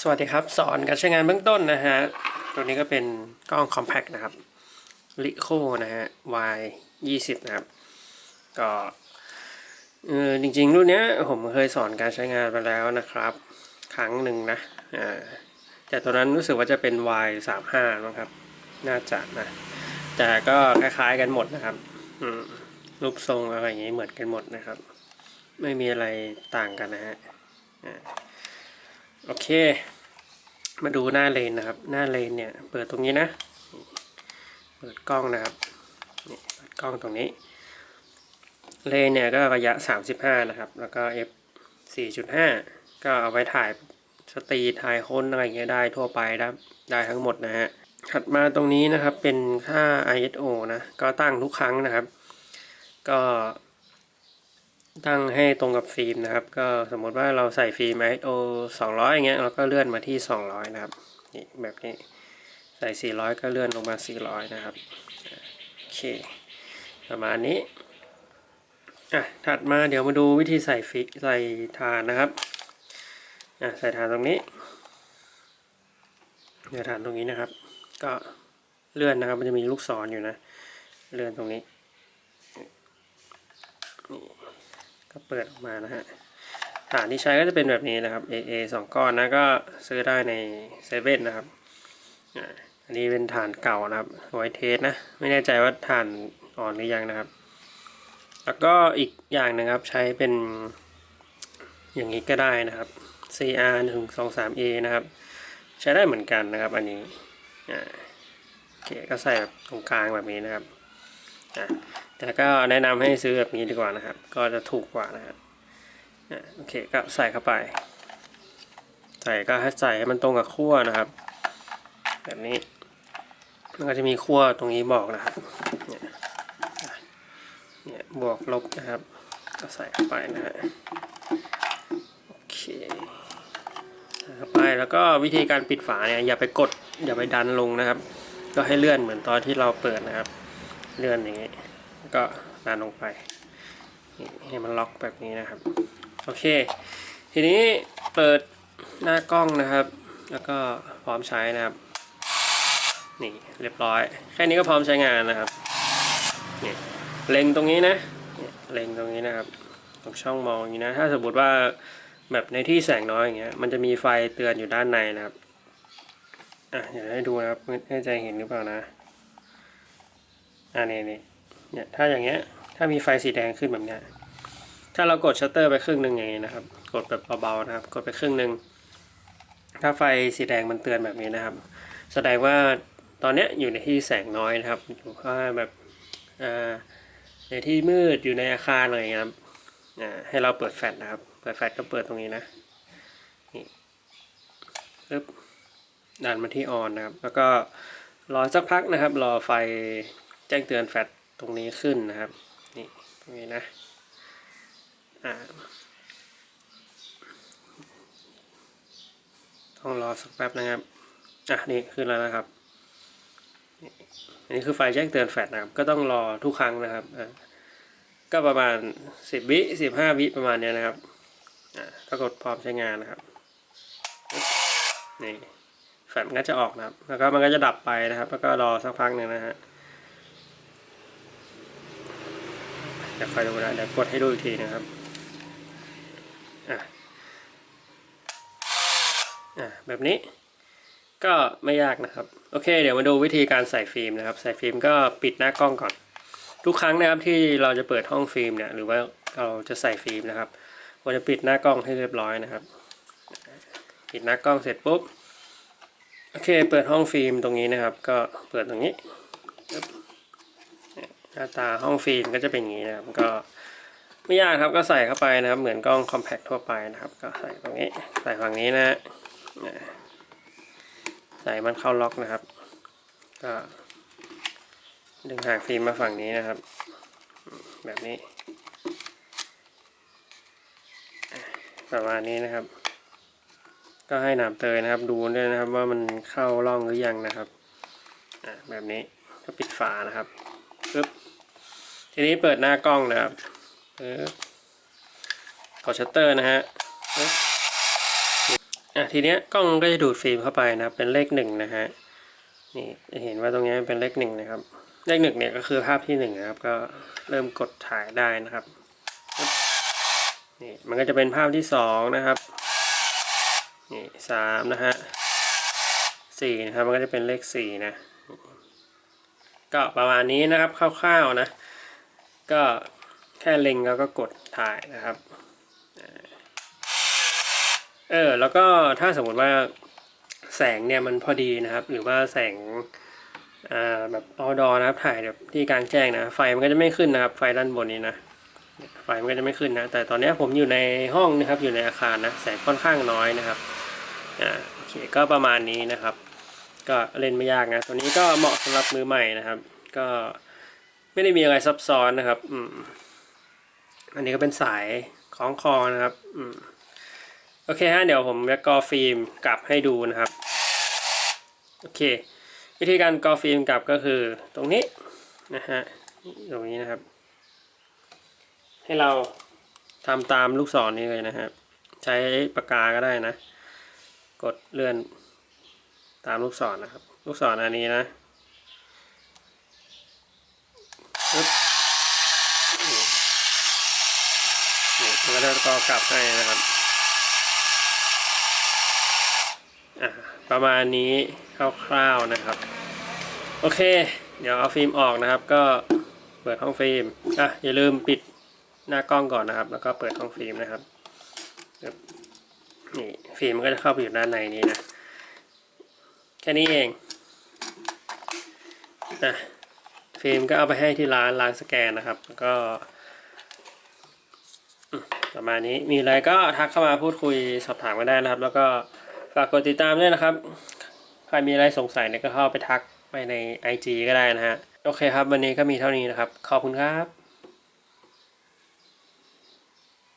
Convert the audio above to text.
สวัสดีครับ สอนการใช้งานเบื้องต้นนะฮะ ตัวนี้ก็เป็นกล้อง compact นะครับ l i c o นะฮะ Y 20นะครับ ก็เออจริงๆ รุ่นเนี้ยผมเคยสอนการใช้งานไปแล้วนะครับ ครั้งหนึ่งนะอ่าแต่ตัวนั้นรู้สึกว่าจะเป็น Y 35มั้งครับ น่าจะนะ แต่ก็คล้ายๆกันหมดนะครับอืมรูปทรงอะไรอย่างนี้เหมือนกันหมดนะครับ ไม่มีอะไรต่างกันนะฮะอ่า โอเค มาดูหน้าเลนนะครับ หน้าเลนเนี่ย เปิดตรงนี้นะ เปิดกล้องนะครับนี่เปิดกล้องตรงนี้ เลนเนี่ยก็ระยะ 35 นะครับ แล้วก็ f 4.5 ก็เอาไว้ถ่ายสตรีทถ่ายคนอะไรอย่างเงี้ยได้ทั่วไปได้ได้ทั้งหมดนะฮะ ถัดมาตรงนี้นะครับเป็นค่า ISO นะ ก็ตั้งทุกครั้งนะครับ ก็ ตั้งให้ตรงกับฟิล์มนะครับ ก็สมมติว่าเราใส่ฟิล์ม ISO 200อย่างเงี้ยเราก็เลื่อนมาที่ 200 นะครับนี่แบบนี้ใส่ 400 ก็เลื่อนลงมา 400 นะครับโอเคประมาณนี้อะถัดมาเดี๋ยวมาดูวิธีใส่ฟิใส่ฐานนะครับอะใส่ฐานตรงนี้เดี๋ยวฐานตรงนี้นะครับ ก็เลื่อนนะครับมันจะมีลูกศรอยู่นะ เลื่อนตรงนี้ ก็เปิดออกมานะฮะฐานที่ใช้ก็จะเป็นแบบนี้นะครับ AA สองก้อนนะก็ซื้อได้ในเซเว่นนะครับอันนี้เป็นฐานเก่านะครับไว้เทสนะ ไม่แน่ใจว่าฐานอ่อนหรือยังนะครับ แล้วก็อีกอย่างหนึงครับใช้เป็นอย่างนี้ก็ได้นะครับ CR 1 2 3 A นะครับ ใช้ได้เหมือนกันนะครับ อันนี้โอเคก็ใส่แบบตรงกลางแบบนี้นะครับ อ่าแต่ก็แนะนำให้ซื้อแบบนี้ดีกว่านะครับ ก็จะถูกกว่านะครับโอเคก็ใส่เข้าไป ใส่ก็ให้ใส่ให้มันตรงกับขั้วนะครับ แบบนี้มันก็จะมีขั้วตรงนี้บอกนะครับเนี่ยอะเนี่ยบวกลบนะครับ ก็ใส่เข้าไปนะฮะโอเคใส่เข้าไปแล้วก็วิธีการปิดฝาเนี่ยอย่าไปกดอย่าไปดันลงนะครับ ก็ให้เลื่อนเหมือนตอนที่เราเปิดนะครับ เลื่อนอย่างนี้ก็ดันลงไปให้มันล็อกแบบนี้นะครับ โอเค ทีนี้เปิดหน้ากล้องนะครับ แล้วก็พร้อมใช้นะครับ นี่เรียบร้อย แค่นี้ก็พร้อมใช้งานนะครับนี่เล็งตรงนี้นะเล็งตรงนี้นะครับตรงช่องมองอย่างนี้นะ ถ้าสมมติว่าแบบในที่แสงน้อยอย่างเงี้ย มันจะมีไฟเตือนอยู่ด้านในนะครับ อะเดี๋ยวให้ดูนะครับไม่แน่ใจเห็นหรือเปล่านะ อ่านี่นี่เนี่ยถ้าอย่างเงี้ย ถ้ามีไฟสีแดงขึ้นแบบเนี้ยถ้าเรากดชัตเตอร์ไปครึ่งหนึ่งอย่างงี้นะครับ กดแบบเบาๆนะครับ กดไปครึ่งหนึ่งถ้าไฟสีแดงมันเตือนแบบนี้นะครับ แสดงว่าตอนเนี้ยอยู่ในที่แสงน้อยนะครับอยู่ข้างแบบอ่าในที่มืดอยู่ในอาคารอะไรอย่างเงี้ยครับอ่าให้เราเปิดแฟลชนะครับ เปิดแฟลชก็เปิดตรงนี้นะนี่ปึ๊บดันมาที่ออนนะครับ แล้วก็รอสักพักนะครับ รอไฟ แจ้งเตือนแฟลชตรงนี้ขึ้นนะครับ นี่ตรงนี้นะอ่าต้องรอสักแป๊บนะครับอะนี่ขึ้นแล้วนะครับนี่อันนี้คือไฟแจ้งเตือนแฟลชนะครับ ก็ต้องรอทุกครั้งนะครับอ่าก็ประมาณสิบวิสิบห้าวิประมาณเนี้ยนะครับอ่าก็กดพร้อมใช้งานนะครับนี่แฟลชมันก็จะออกนะครับ แล้วก็มันก็จะดับไปนะครับ แล้วก็รอสักพักหนึ่งนะฮะ เดี๋ยวคอยดูนะเดี๋ยวกดให้ดูอีกทีนะครับอะอะแบบนี้ก็ไม่ยากนะครับ โอเค เดี๋ยวมาดูวิธีการใส่ฟิล์มนะครับ ใส่ฟิล์มก็ปิดหน้ากล้องก่อน ทุกครั้งนะครับที่เราจะเปิดห้องฟิล์มเนี่ยหรือว่าเราจะใส่ฟิล์มนะครับเราจะปิดหน้ากล้องให้เรียบร้อยนะครับ ปิดหน้ากล้องเสร็จปุ๊บโอเค เปิดห้องฟิล์มตรงนี้นะครับ ก็เปิดตรงนี้ หน้าตาห้องฟิล์มก็จะเป็นอย่างนี้นะครับก็ไม่ยากครับก็ใส่เข้าไปนะครับ เหมือนกล้องคอมแพคทั่วไปนะครับ ก็ใส่ตรงนี้ใส่ฝั่งนี้นะใส่มันเข้าล็อกนะครับ ก็ดึงหางฟิล์มมาฝั่งนี้นะครับ แบบนี้ ประมาณนี้นะครับ ก็ให้หนามเตยนะครับ ดูด้วยนะครับว่ามันเข้าร่องหรือยังนะครับแบบนี้ก็ปิดฝานะครับปึ๊บ ทีนี้เปิดหน้ากล้องนะครับปึ๊บกดชัตเตอร์นะฮะอะทีเนี้ยกล้องก็จะดูดฟิล์มเข้าไปนะครับเป็นเลขหนึ่งนะฮะนี่จะเห็นว่าตรงเนี้ยเป็นเลขหนึ่งนะครับ เลขหนึ่งเนี่ยก็คือภาพที่หนึ่งนะครับ ก็เริ่มกดถ่ายได้นะครับนี่มันก็จะเป็นภาพที่สองนะครับนี่สามนะฮะสี่นะครับมันก็จะเป็นเลขสี่นะก็ประมาณนี้นะครับคร่าวๆนะ ก็แค่เล็งแล้วก็กดถ่ายนะครับเออแล้วก็ถ้าสมมติว่าแสงเนี่ยมันพอดีนะครับ หรือว่าแสงแบบ outdoor นะครับถ่ายแบบที่กลางแจ้งนะไฟมันก็จะไม่ขึ้นนะครับ ไฟด้านบนนี้นะไฟมันก็จะไม่ขึ้นนะ แต่ตอนนี้ผมอยู่ในห้องนะครับอยู่ในอาคารนะแสงค่อนข้างน้อยนะครับอ่าโอเคก็ประมาณนี้นะครับ ก็เล่นไม่ยากนะตัวนี้ก็เหมาะสำหรับมือใหม่นะครับ ก็ ไม่ได้มีอะไรซับซ้อนนะครับ อืม อันนี้ก็เป็นสายคล้องคอนะครับ อืม โอเคฮะ เดี๋ยวผมจะกอฟิล์มกลับให้ดูนะครับ โอเค วิธีการกอฟิล์มกลับก็คือ ตรงนี้นะฮะ ตรงนี้นะครับ ให้เราทำตามลูกศรนี้เลยนะครับ ใช้ปากกาก็ได้นะ กดเลื่อนตามลูกศรนะครับ ลูกศรอันนี้นะปึ๊บนี่ นี่มันก็กลับให้นะครับอะประมาณนี้คร่าวๆนะครับ โอเค เดี๋ยวเอาฟิล์มออกนะครับ ก็เปิดห้องฟิล์มอะอย่าลืมปิดหน้ากล้องก่อนนะครับ แล้วก็เปิดห้องฟิล์มนะครับนี่ฟิล์มมันก็จะเข้าไปอยู่ด้านในนี้นะแค่นี้เองอะฟิล์มก็เอาไปให้ที่ร้านร้านสแกนนะครับ แล้วก็ ประมาณนี้มีอะไรก็ทักเข้ามาพูดคุยสอบถามกันได้นะครับ แล้วก็ฝากกดติดตามด้วยนะครับ ใครมีอะไรสงสัยเนี่ยก็เข้าไปทักไปใน IG ก็ได้นะฮะ โอเคครับ วันนี้ก็มีเท่านี้นะครับ ขอบคุณครับ